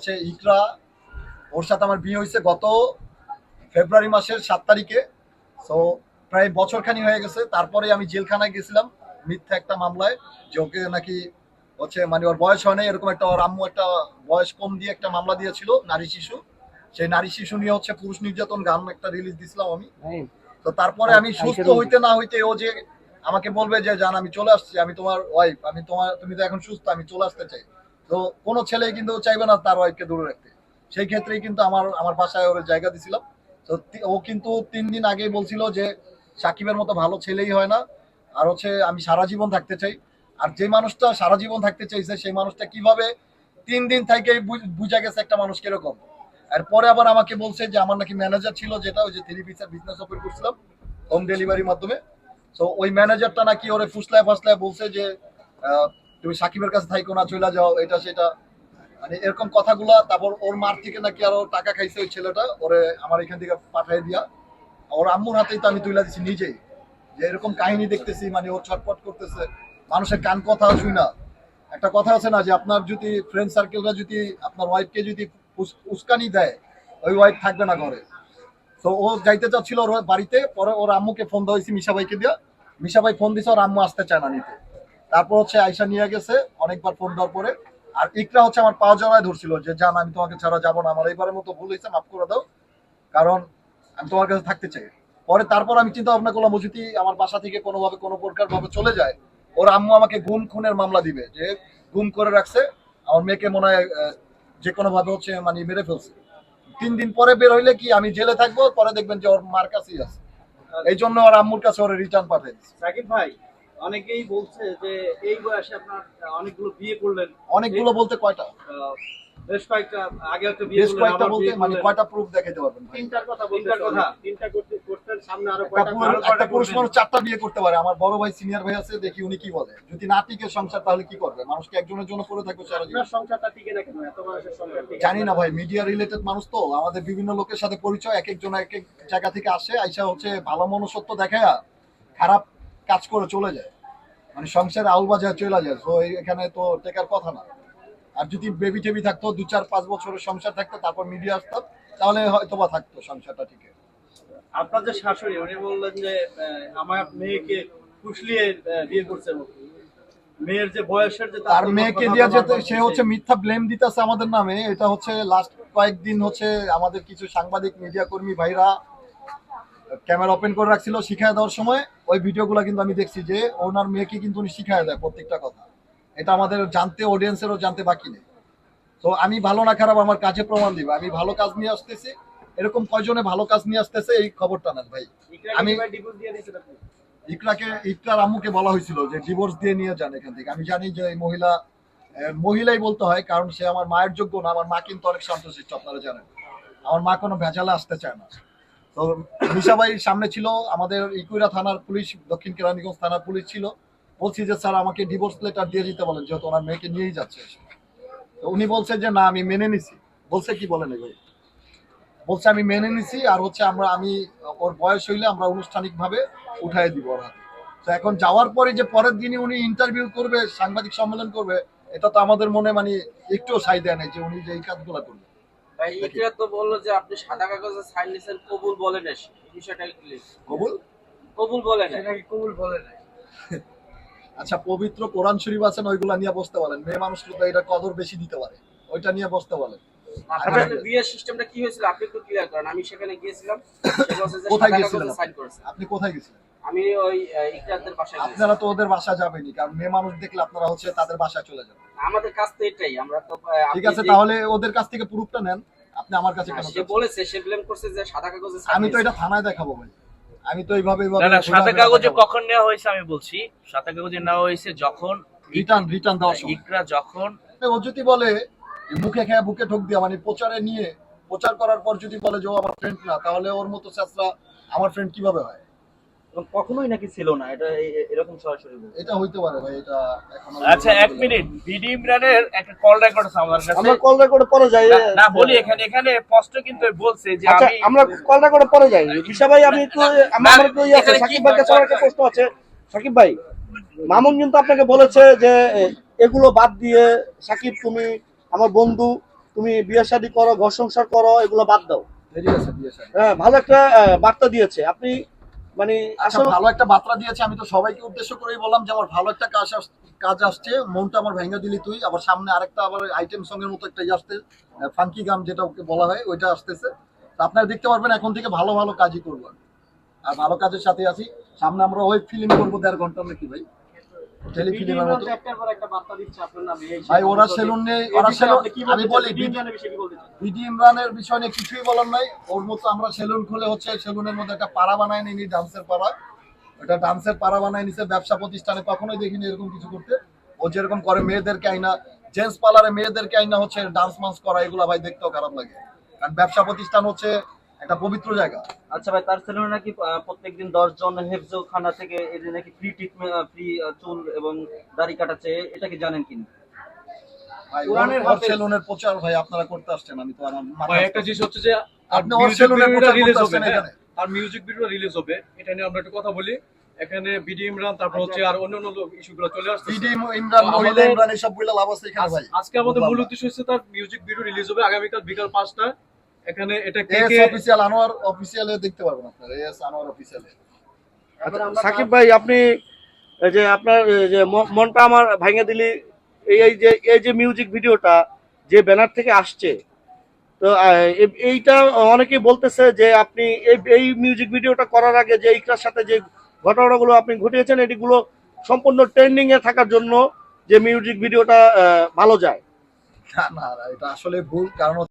হচ্ছে ইকরা। ওর সাথে আমার বিয়ে হয়েছে গত ফেব্রুয়ারি মাসের সাত তারিখে। তো প্রায় বছরখানি হয়ে গেছে। তারপরে আমি জেলখানায় গেছিলাম মিথ্যা একটা মামলায় যে ওকে নাকি হচ্ছে মানে ওর বয়স হয় নাই এরকম একটা ওর আম্মু একটা বয়স কম দিয়ে একটা মামলা দিয়েছিল নারী শিশু। সেই নারী শিশু নিয়ে হচ্ছে পুরুষ নির্যাতন গান একটা রিলিজ দিছিলাম আমি। তো তারপরে আমি সুস্থ হইতে না হইতে ও যে আমাকে বলবে যে জান আমি চলে আসছি আমি তোমার ওয়াইফ আমি তোমার তুমি তো এখন সুস্থ আমি চলে আসতে চাই। তো কোনো ছেলে কিন্তু চাইবে না তার ওয়াইফকে দূরে রাখতে। সেই ক্ষেত্রেই কিন্তু আমার আমার বাসায় ওর জায়গা দিছিলাম। তো ও কিন্তু তিন দিন আগেই বলছিল যে, সাকিবের মতো ভালো ছেলেই হয় না। আর হচ্ছে আমি সারা জীবন থাকতে চাই। আর যে মানুষটা সারা জীবন থাকতে চাইছে, সেই মানুষটা কীভাবে তিন দিন থেকে বুঝা গেছে একটা মানুষ কীরকম। আর পরে আবার আমাকে বলছে যে, আমার নাকি ম্যানেজার ছিল যেটা ওই যে থ্রি পিসের বিজনেস ওপেন করছিলাম হোম ডেলিভারির মাধ্যমে। তো ওই ম্যানেজারটা নাকি ওরে ফুসলায় ফাসলায় বলছে যে তুমি সাকিবের কাছে থাইকো না চলে যাও, এটা সেটা। মানে এরকম কথাগুলা, তারপর ওর মার থেকে নাকি আরও টাকা খাইছে ওই ছেলেটা, ওরে আমার এখান থেকে পাঠিয়ে দিয়া। ওর আম্মুর হাতেই তো আমি তুলে দিচ্ছি নিজেই। যে এরকম কাহিনী দেখতেছি মানে ও ছটপট করতেছে। মানুষের কান কথা শুই না। একটা কথা আছে না, যে আপনার যদি ফ্রেন্ড সার্কেলরা যদি, আপনার ওয়াইফকে যদি উস- উস্কানি দেয়, ওই ওয়াইফ থাকবে না ঘরে। তো ও যাইতে চাচ্ছিল ওর বাড়িতে, পরে ওর আম্মুকে ফোন দেওয়া হয়েছে মিশা ভাইকে দিয়া। মিশা ভাই ফোন দিছে, ওর আম্মু আসতে চায় না নিতে। তারপর হচ্ছে আয়সা নিয়ে গেছে অনেকবার ফোন দেওয়ার পরে। আর ইকরা হচ্ছে আমার পা জড়ায় ধরছিল যে জান আমি তোমাকে ছাড়া যাব না। আমার এইবারের মতো ভুল হয়েছে মাফ করে দাও। কারণ আমি তোমার কাছে থাকতে চাই। পরে তারপর আমি চিন্তা ভাবনা করলাম যদি আমার বাসা থেকে কোনোভাবে কোনো প্রকার ভাবে চলে যায় ওর আম্মু আমাকে গুম খুনের মামলা দিবে যে গুম করে রাখছে আমার মেয়েকে মনে হয় যে কোনো ভাবে হচ্ছে মানে মেরে ফেলছে। তিন দিন পরে বের হইলে কি আমি জেলে থাকব? পরে দেখবেন যে ওর মার কাছেই আছে। এই জন্য ওর আম্মুর কাছে ওর রিটার্ন পাঠিয়ে দিচ্ছে সাকিব ভাই অনেকেই বলছে যে এই বয়সে আপনার অনেকগুলো বিয়ে করলেন। অনেকগুলো বলতে কয়টা? বেশ কয়েকটা আগে একটা বিয়ে বেশ কয়েকটা বলতে মানে কয়টা প্রুফ দেখাইতে পারবেন তিনটার কথা তিনটার কথা? তিনটা করতে করতেন সামনে আরও কয়টা একটা পুরুষ মানুষ চারটা বিয়ে করতে পারে। আমার বড় ভাই সিনিয়র ভাই আছে দেখি উনি কি বলে। যদি না টিকে সংসার তাহলে কি করবে? মানুষকে একজনের জন্য করে থাকবে সারা জীবন। সংসারটা টিকে না কেন? এত বয়সের সংসার টিকে জানি না ভাই মিডিয়া রিলেটেড মানুষ তো। আমাদের বিভিন্ন লোকের সাথে পরিচয় এক একজন এক এক জায়গা থেকে আসে আইসা হচ্ছে ভালো মনুষ্যত্ব দেখায় খারাপ কাজ করে চলে যায়। মানে সংসারে আউল বাজার চলে যায়। তো এখানে তো টেকার কথা না। আর যদি বেবি টেবি থাকতো দু চার পাঁচ বছরের সংসার থাকতো তারপর মিডিয়া আসতাম তাহলে হয়তো বা থাকতো সংসারটা ঠিক আপনার যে শাশুড়ি উনি বললেন যে আমার মেয়েকে আহ, বিয়ে করছে মেয়ের যে বয়সের যে তার মেয়েকে কথা দিয়ে যেতে সে হচ্ছে মিথ্যা ব্লেম দিতেছে আমাদের নামে। এটা হচ্ছে লাস্ট কয়েকদিন হচ্ছে আমাদের কিছু সাংবাদিক মিডিয়া কর্মী ভাইরা ক্যামেরা ওপেন করে রাখছিল শিখায় দেওয়ার সময় ওই ভিডিওগুলো কিন্তু আমি দেখছি যে ওনার মেয়েকে কিন্তু উনি শিখায় দেয় প্রত্যেকটা কথা। এটা আমাদের জানতে অডিয়েন্সেরও জানতে বাকি নেই। তো আমি ভালো না খারাপ আমার কাজে প্রমাণ দিবে। আমি ভালো কাজ নিয়ে আসতেছি এরকম কয়জনে ভালো কাজ নিয়ে আসতেছে এই খবরটা না ভাই। ইকরা আমি-? ইকরাকে ইকরার আম্মুকে বলা হয়েছিল যে ডিভোর্স দিয়ে নিয়ে যান এখান থেকে। আমি জানি যে এই মহিলা মহিলাই বলতে হয় কারণ সে আমার মায়ের যোগ্য না। আমার মা কিন্তু অনেক শান্তশিষ্ট আপনারা জানেন। আমার মা কোনো ভেজালে আসতে চায় না। তো মিশাবাই সামনে ছিল, আমাদের ইকুইরা থানার পুলিশ, দক্ষিণ কেরানীগঞ্জ থানার পুলিশ ছিল। বলছি যে, স্যার, আমাকে ডিভোর্স লেটার দিয়ে দিতে বলেন, যেহেতু ওনার মেয়েকে নিয়েই যাচ্ছে তো উনি বলছে যে, না, আমি মেনে নিছি। বলছে, কি বলেন এগুলো? বলছে, আমি মেনে নিছি আর হচ্ছে আমরা, আমি ওর বয়স হইলে আমরা আনুষ্ঠানিক ভাবে উঠাই দিব ওর হাতে। তো এখন যাওয়ার পরে যে, পরের দিনই উনি ইন্টারভিউ করবে, সাংবাদিক সম্মেলন করবে, এটা তো আমাদের মনে মানে একটুও সাই দেয় নাই যে, উনি যে এই কাজগুলো করবে। ভাই ইকরা তো বলল যে আপনি সাদা কাগজে সাইন নিছেন কবুল বলেন এসে বিষয়টা কি কবুল? কবুল বলেন কবুল বলে আচ্ছা পবিত্র কোরআন শরীফ আছেন ওইগুলা নিয়ে বসতে বলেন মেয়ে মানুষ তো এটা কদর বেশি দিতে পারে। ওইটা নিয়ে বসতে বলেন আপনার বিয়ের সিস্টেমটা কি হয়েছিল? আপনি একটু ক্লিয়ার করেন। আমি সেখানে গিয়েছিলাম কোথায় গিয়েছিলেন আপনি? কোথায় আমি ওই ইকরাদের বাসায় আপনারা তো ওদের বাসা যাবেনই কারণ মেয়ে মানুষ দেখলে আপনারা হচ্ছে তাদের বাসায় চলে যাবেন। আমাদের কাজ তো এটাই আমরা তো ঠিক আছে তাহলে ওদের কাছ থেকে প্রুফটা নেন আপনি আমার কাছে কেন সে বলেছে সে ব্লেম করছে যে সাদা কাগজে আমি তো এটা থানায় দেখাবো ভাই। আমি তো এইভাবে না না সাদা কাগজে কখন নেওয়া হয়েছে আমি বলছি। সাদা কাগজে নেওয়া হয়েছে যখন রিটার্ন রিটার্ন দেওয়ার সময়। ইকরা যখন ও যদি বলে মুখে খেয়ে বুকে ঠোক দিয়া মানে প্রচারে নিয়ে প্রচার করার পর যদি বলে যে ও আমার ফ্রেন্ড না তাহলে ওর মতো চেষ্টা আমার ফ্রেন্ড কীভাবে হয়? কখনোই নাকি ছিল না। এটা এরকম সরাসরি এটা হইতে পারে ভাই এটা এখন আচ্ছা এক মিনিট। বিডি ইমরানের একটা কল রেকর্ড আছে আমার কাছে। আমরা কল রেকর্ডে পরে যাই। না- বলি এখানে এখানে স্পষ্ট কিন্তু বলছে যে আচ্ছা আমি আমরা কল রেকর্ডে পরে যাই। ভাই আমি একটু আমার একটু ইয়ে আছে সাকিব ভাইয়ের কাছে আমার একটা প্রশ্ন আছে। সাকিব ভাই মামুন কিন্তু আপনাকে বলেছে যে এগুলো বাদ দিয়ে সাকিব তুমি আমার বন্ধু তুমি বিয়ে শাদী করো ঘর সংসার করো এগুলো বাদ দাও। হ্যাঁ ভালো একটা বার্তা দিয়েছে। আপনি মানে আচ্ছা আসলে ভালো একটা বার্তা দিয়েছে আমি তো সবাইকে উদ্দেশ্য করেই বললাম যে আমার ভালো একটা কাজ কাজ আসছে মনটা আমার ভেঙে দিলি তুই আবার সামনে আরেকটা আবার আইটেম সঙ্গের মতো একটা আসতে ফাঙ্কি গান যেটা ওকে বলা হয় ওইটা আসতেছে। আপনারা দেখতে পারবেন এখন থেকে ভালো ভালো কাজই করব আমি। আর ভালো কাজের সাথে আছি। সামনে আমরা ওই ফিল্ম করব দেড় ঘণ্টা নাকি ভাই? টেলিফিল্মের মতো ভাই ওরা সেলুন নিয়ে ওরা সেলুন আমি বলি বিডি ইমরানের বিষয়ে কি বলতে চান? বিডি ইমরানের বিষয় নিয়ে কিছুই বলার নাই। ওর মতো আমরা সেলুন খুলে হচ্ছে সেলুনের মধ্যে একটা পাড়া বানায় নিনি ডান্সের পাড়া। ওটা ডান্সের পাড়া বানায় নিছে ব্যবসা প্রতিষ্ঠানে কখনোই দেখিনি এরকম কিছু করতে। ও যেরকম করে মেয়েদেরকে আইনা জেন্টস পার্লারে মেয়েদেরকে আইনা হচ্ছে ডান্স মান্স করা এগুলো ভাই দেখতেও খারাপ লাগে। কারণ ব্যবসা প্রতিষ্ঠান হচ্ছে একটা পবিত্র জায়গা। আচ্ছা ভাই তার সেলুনে নাকি প্রত্যেকদিন দশ জন হেফজো খানা থেকে এই যে নাকি ফ্রি ট্রিটমেন্ট ফ্রি চুল এবং দাড়ি কাটাচ্ছে এটা কি জানেন কিনা? ভাই কোরআনের সেলুনের প্রচার ভাই আপনারা করতে আসছেন আমি তো আমার ভাই একটা জিনিস হচ্ছে যে আপনি সেলুনের প্রচার করতে আসছেন হ্যাঁ? এখানে? আর মিউজিক ভিডিও রিলিজ হবে এটা নিয়ে আমরা একটু কথা বলি। এখানে বিডি ইমরান তারপর হচ্ছে আর অন্য অন্য ইস্যুগুলো চলে আসছে বিডি ইমরান মহিলা ইমরান এসব বইলা লাভ আছে এখানে ভাই। আজকে আমাদের মূল উদ্দেশ্য হচ্ছে তার মিউজিক ভিডিও রিলিজ হবে আগামীকাল বিকাল পাঁচটা এখানে এটা কে কে অফিসিয়াল আনোয়ার অফিসিয়ালে দেখতে পারবেন আপনারা এস আনোয়ার অফিসিয়ালে। সাকিব ভাই আপনি যে আপনার যে মনটা আমার ভাঙে দিলি এই যে এই যে মিউজিক ভিডিওটা যে ব্যানার থেকে আসছে তো এইটা অনেকেই বলতেছে যে আপনি এই এই মিউজিক ভিডিওটা করার আগে যে এইটার সাথে যে ঘটনাগুলো আপনি ঘটিয়েছেন এটিগুলো সম্পূর্ণ ট্রেন্ডিং এ থাকার জন্য যে মিউজিক ভিডিওটা আহ, ভালো যায়। না না এটা আসলে ভুল কারণ